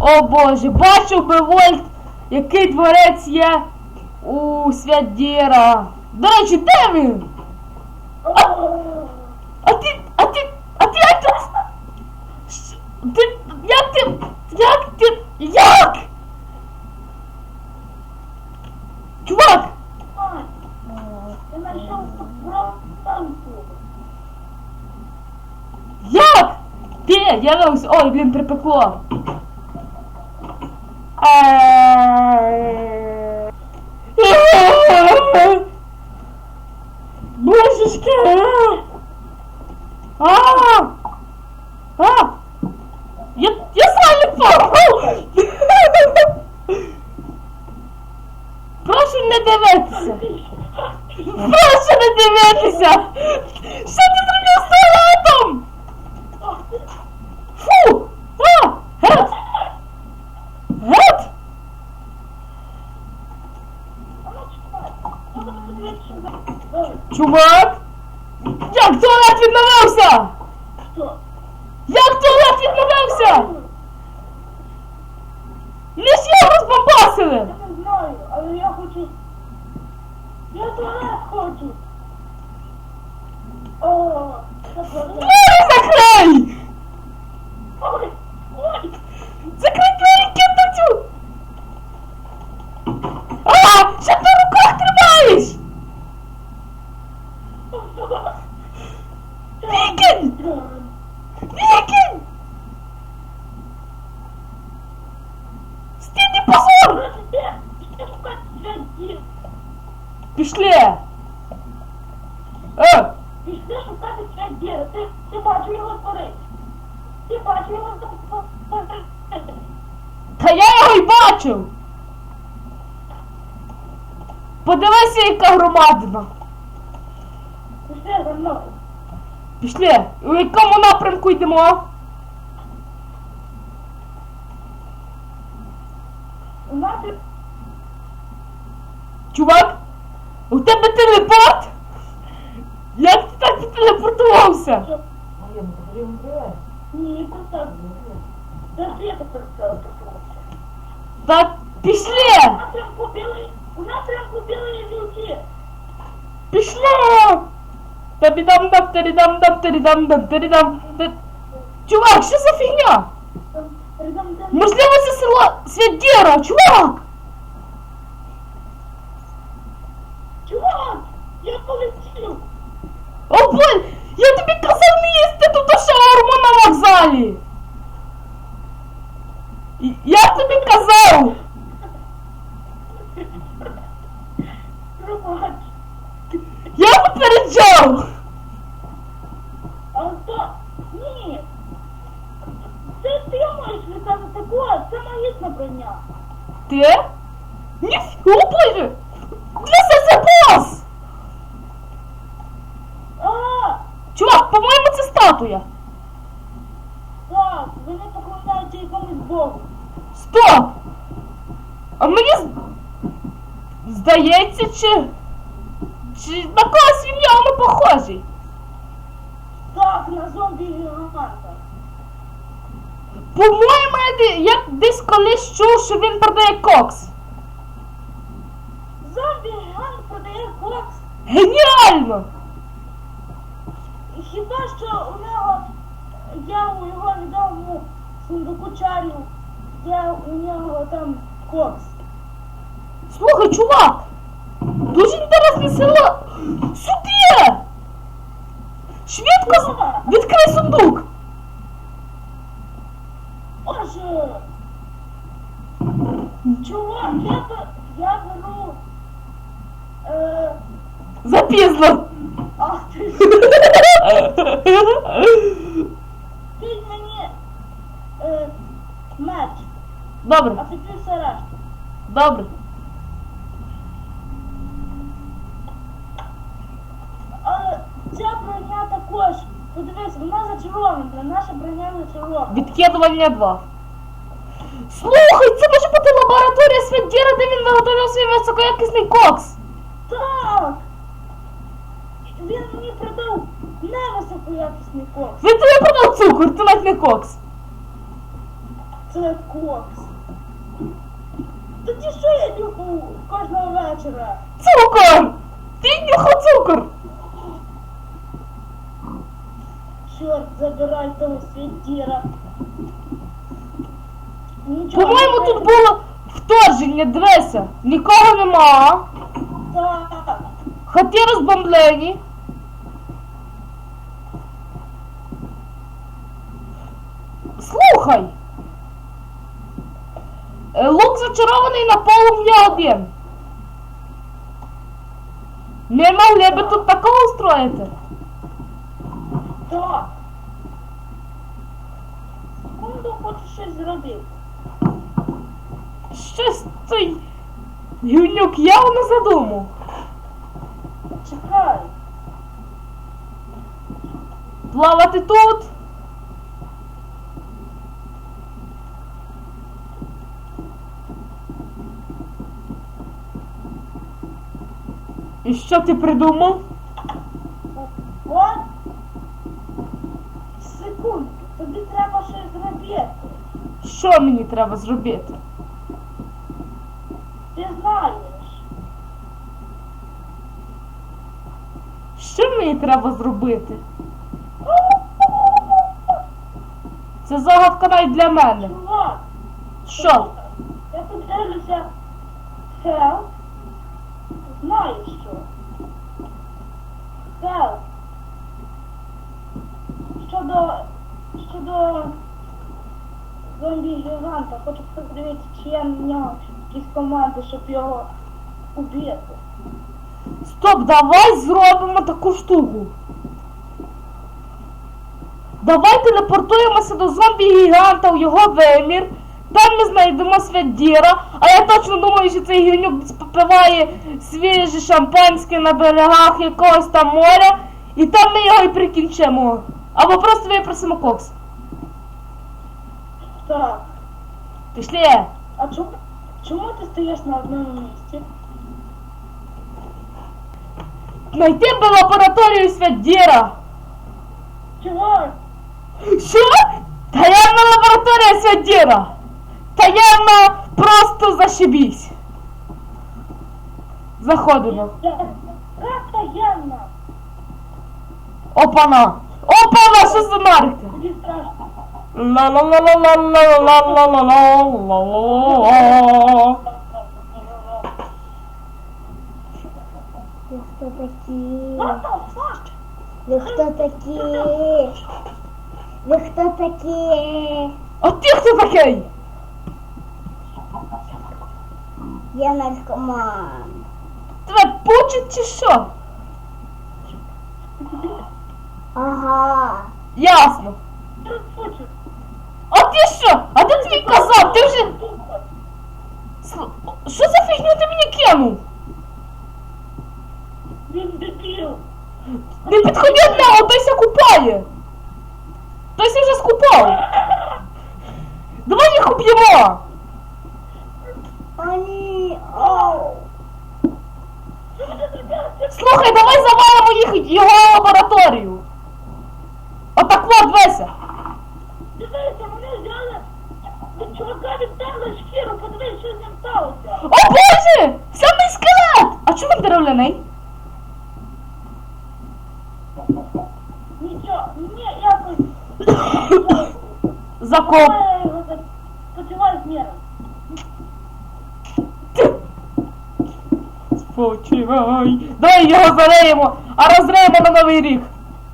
О боже, бачив би Вольт, який дворець є у Святдіра. До речі, де він? А ти, а ти, а ти як ти? Ти, як ти, як ти, як? Чувак, Ти знайшов як? Де? Я ось, ой, блін, припекло. Божечки! А! А! Я, я сам попав! Прошу не дивитися! Прошу не дивитися! Що ти зробив з туалетом? Фу! А! Гет! Гет! Чувак! Як туалет відновився? Що? Як туалет відновився? Лиш його Я не знаю, але я хочу. Я туалет хочу. О, це туалет. Двері закрий! Ой, ой. Закрий двері, китацю! А! Що ти в руках тримаєш? Викинь! Викинь! Стійний позор! Пішли! Е! Пішли шукати святдіра. Ти, ти бачив його творить. Ти бачив його творить. Та я його й бачив! Подивися, яка громадина! Пішли за мною. Пішли! У якому напрямку йдемо? У нас Чувак, у тебе телепорт? Як ти так телепортувався? що- Ні, просто... Це ж я тепер це Так У пішли! напрямку білої... У напрямку білої вілки. Пішли! Табідам дам терідам дам терідам дам терідам. Те- Чувак, що за фігня? Можливо, це село Святдєра, чувак! Чувак! Я полетів! О, бой! Я тобі казав не їсти тут шаурму на вокзалі! Я тобі казав! Пробач. Я попереджав! А то... Ні! Це ти маєш літати такого, це магічна броня. Ти? Ні, о боже! Для це бос! А, Чувак, по-моєму, це статуя. так, вони поклоняються якомусь богу. Стоп! А мені з- здається, чи. Чи на когось він явно похожий. Так, на зомбі гіганта. По-моєму, я, де- я десь колись чув, що він продає кокс. Зомбі гігант продає кокс. Геніально! Хіба що у нього я у його відомому сундуку чарів, я у нього там кокс. Слухай, чувак! Дуже інтересне село! Сюди! Швидко відкрий сундук! Боже! Чувак, я, я беру. Е, Запізно! Ти мені е, меч, Добре, а тоді все решта. добре. Але ця броня також, подивись, вона зачарована, наша броня зачарована. Відкидування 2. Слухай, це може бути лабораторія Святдіра, де він виготовив свій високоякісний кокс. Так! Він мені продав невисокоякісний кокс. Він тобі продав цукор, це навіть не кокс. це кокс. Тоді що я нюхаю кожного вечора? Цукор! Ти нюхав цукор! Чорт, забирай того свідіра. Нічого По-моєму, не тут було вторження, дивися. Нікого нема. Так. Хати розбомблені. Слухай. Е, Лук зачарований на полум'я один. Ми могли би тут такого устроїти. Так. Секунду хочу щось зробити. Щось цей гівнюк явно задумав. Чекай. Плавати тут. І що ти придумав? От. Секунду. Тобі треба щось зробити. Що мені треба зробити? Ти знаєш. Що мені треба зробити? Це загадка навіть для мене. Чувак. Що? Я тут дивлюся. Хел. Знаєш що? Хел. Щодо. Щодо зомбі гіганта, хочу подивитися, чи є в нього якісь команди, щоб його убити. Стоп, давай зробимо таку штуку. Давай телепортуємося до зомбі-гіганта у його вимір. Там ми знайдемо святдіра, а я точно думаю, що цей гівнюк попиває свіже шампанське на берегах якогось там моря, і там ми його і прикінчимо. Або просто випросимо кокс. Так. Пішли. А чому, чому ти стоїш на одному місці? Знайти би лабораторію святдіра. Чувак, Що? Таємна лабораторія святдіра. Таємна просто зашибісь. Заходимо. як таємна. Опана. Опана, що за нарки? Тобі страшно. ла ла ла ла ла ла ла ла ла ла ла Ви хто такі? What the fuck? Ви хто такі? Ви хто такі? А ти хто такий? Я наркоман. Тебе пучить чи що? Ага. Ясно. Ти. Що? А де твій казав? Ти вже... Що за фігню ти мені кинув? Він дебіл. Не підходи до нього, той ся купає. Той ся вже скупав. Давай їх уб'ємо. О, ні. Оу. Слухай, давай завалимо їх його лабораторію. Отак от веся. Дивися, від чувака відтерли шкіру, подивись, що з ним сталося. О боже! Самий скелет! А чому він деревляний? Нічого, ні, якось. Закоп. Я його так спочиваю з міром. Спочивай. Давай його зареємо, а розреємо на новий рік.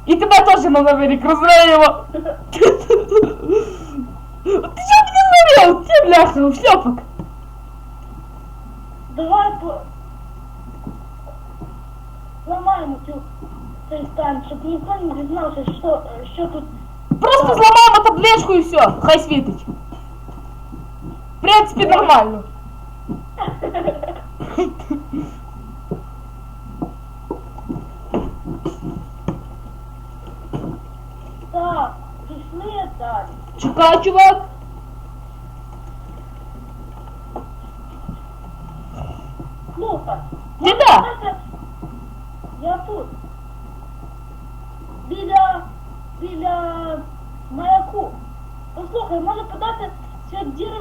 І тебе теж на новий рік розреємо. Ти що мене зарив? Ти бляха, шльопок. Давай по... Ламаємо цю цей стан, щоб ніхто не дізнався, що, що тут. Просто зламаємо табличку і все, хай світить. В принципі, нормально. Так, пішли далі. Чекай, чувак. Слухай. Ти де? Я тут. Біля. біля маяку. Послухай, може подати свят діри